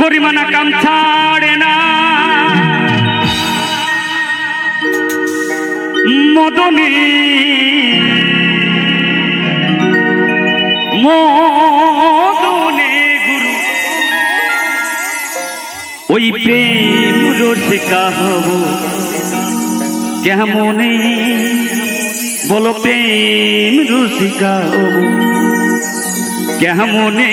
করিমানা কাম ছাড়ে না। মদনে মদনে গুরু, ওই প্রেম রসিকা হব। কেমনে বলো প্রেম রসিকা কেমনে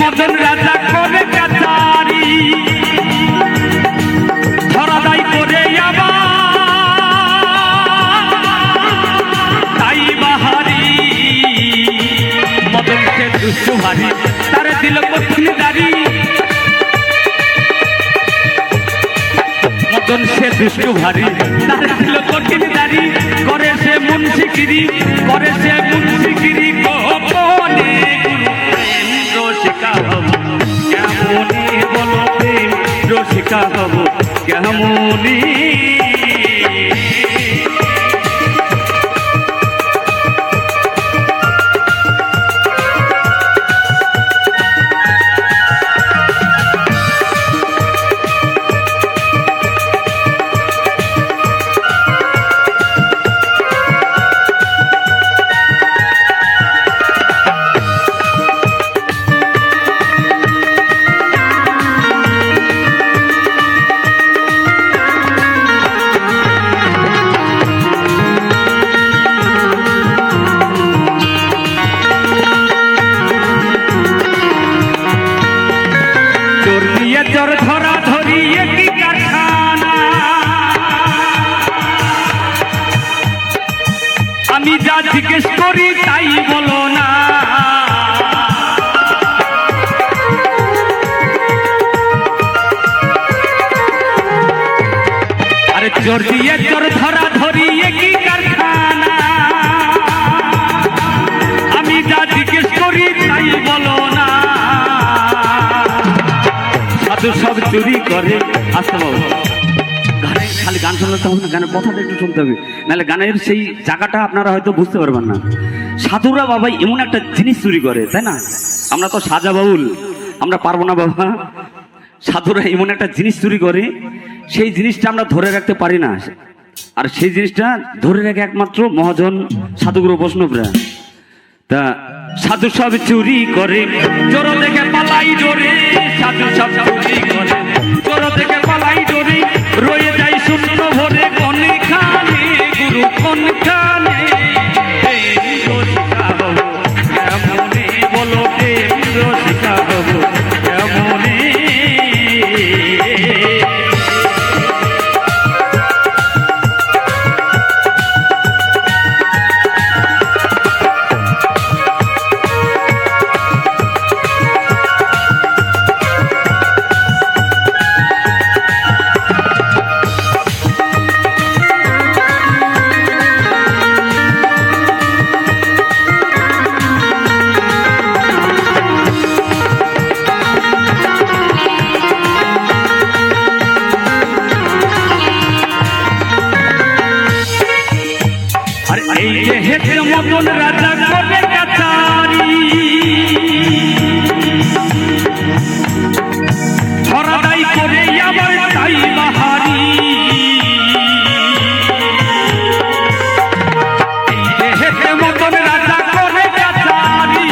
মদন রাজা করে কাটারি ধরাদাই দিল কঠিন দাড়ি। মদন সে দুষ্ট ভারী, তারে দিল কঠিন করে সে মুন্সিগিরি, করে সে মুন্সিগিরি। কেমনে চোর যা জিজ্ঞেস করি তাই বলো না। আরে চোর দিয়ে চোর ধরা ধরি একই কারখানা? আমি যা জিজ্ঞেস করি তাই বলো না। সাধু সব চুরি করে আসতে বাবু গানে শুনতে হবে না গানের কথাটা একটু শুনতে হবে। নাহলে গানের সেই জায়গাটা আপনারা হয়তো বুঝতে পারবেন না। সাধুরা বাবা এমন একটা জিনিস চুরি করে, তাই না? আমরা তো সাজা বাউল, আমরা পারব না বাবা। সাধুরা এমন একটা জিনিস চুরি করে, সেই জিনিসটা আমরা ধরে রাখতে পারি না। আর সেই জিনিসটা ধরে রাখে একমাত্র মহাজন সাধুগুরু বৈষ্ণবরা। তা সাধু সব চুরি করে, চোর দেখে পালাই ডোরে। সাধু সব চুরি করে, চোর দেখে পালাই ডোরে। রয়ে হেঁটে মতন রাজা করবে কাছারি? ধরাদাই করে আবার তাই বাহারি। হেঁটে মতন রাজা করে কাছারি?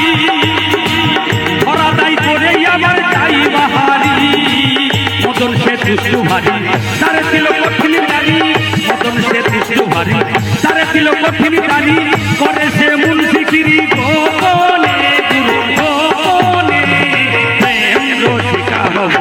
ধরাদাই করে আবার তাই বাহারি। মতন সে তার ছিল কঠিন নারী মতন সে ভারী, তার ছিল কঠিন কারি করে সে মুন্সিগিরি গোপনে গোপনে প্রেম রসিকা হব।